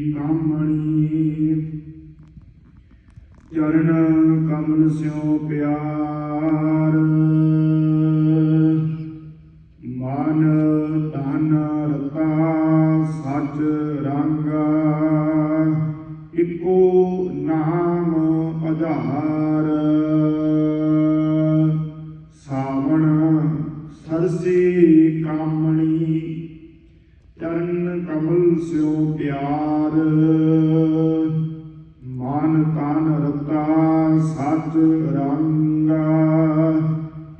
ਕਾਮਣੀ ਚਰਨ ਕਮਨ ਸਿਓ ਪਿਆਰ। ਮਨ ਤਨ ਰਤਾ ਸੱਚ ਰੰਗ। ਇਕੋ ਨਾਮ ਆਧਾਰ। ਸਾਵਣ ਸਰਸੀ ਚਰਨ ਕਮਲ ਸਿਓ ਪਿਆਰ। ਮਨ ਤਨ ਰਤਾ ਸਚ ਰੰਗਾ।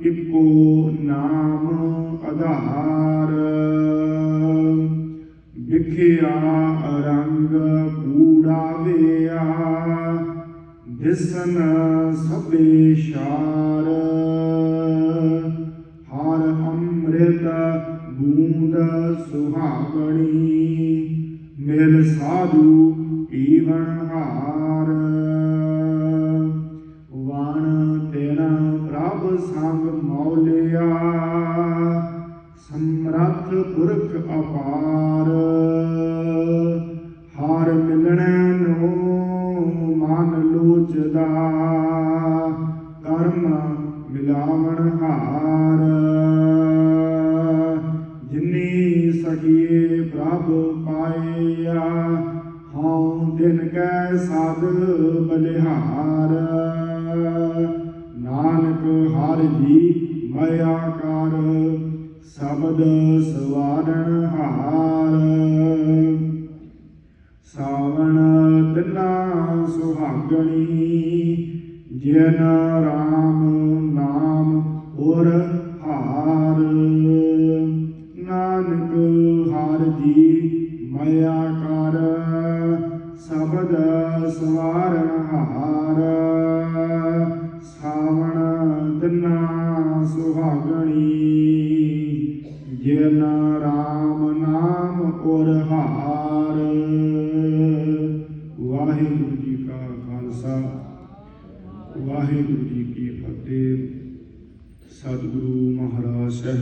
ਇਕੋ ਨਾਮ ਆਧਾਰ। ਵਿਖਿਆ ਰੰਗ ਕੂੜਾ ਵਿਆ ਦਿਸਨ ਸਭੇ ਸ਼ਾਰ। ਹਰ ਅੰਮ੍ਰਿਤ ਬੂੰਦ ਸੁਹਾਵਣੀ, ਮਿਲ ਸਾਧੂ ਪੀਵਨ ਹਾਰ। ਵਣ ਤੇਰਾ ਪ੍ਰਭ ਸੰਗ ਮੌਲਿਆ, ਸਮਰੱਥ ਪੁਰਖ ਅਪਾਰ। ਹਾਰ ਮਿਲਣੈ ਨੂੰ ਮਨ ਲੋਚਦਾ, ਕਰਮ ਮਿਲਾਵਣ ਹਾਰ। ਸਖੀਏ ਪ੍ਰਭ ਪਾਇਆ, ਹਉ ਦਿਨ ਕੈ ਸਾਧ ਬਲਿਹਾਰ। ਨਾਨਕ ਹਰ ਜੀ ਮਾਇਆ ਕਰ, ਸ਼ਬਦ ਸਵਾਰਣ ਹਾਰ। ਸਾਵਣ ਤਿਨਾ ਸੁਹਾਗਣੀ, ਜਿਨ ਰਾਮ ਨਾਮ ਔਰ ਜੀ ਮਾਇਆ ਕਰ, ਸ਼ਬਦ ਸਵਾਰਣ ਸਾਵਣ ਤਿਨਾ ਸੁਹਾਗਣੀ, ਜਿਨ ਰਾਮ ਨਾਮ ਔਰ ਹਾਰ। ਵਾਹਿਗੁਰੂ ਜੀ ਕਾ ਖਾਲਸਾ, ਵਾਹਿਗੁਰੂ ਜੀ ਕੀ ਫਤਿਹ। ਸਤਿਗੁਰੂ ਮਹਾਰਾਜ ਸਾਹਿਬ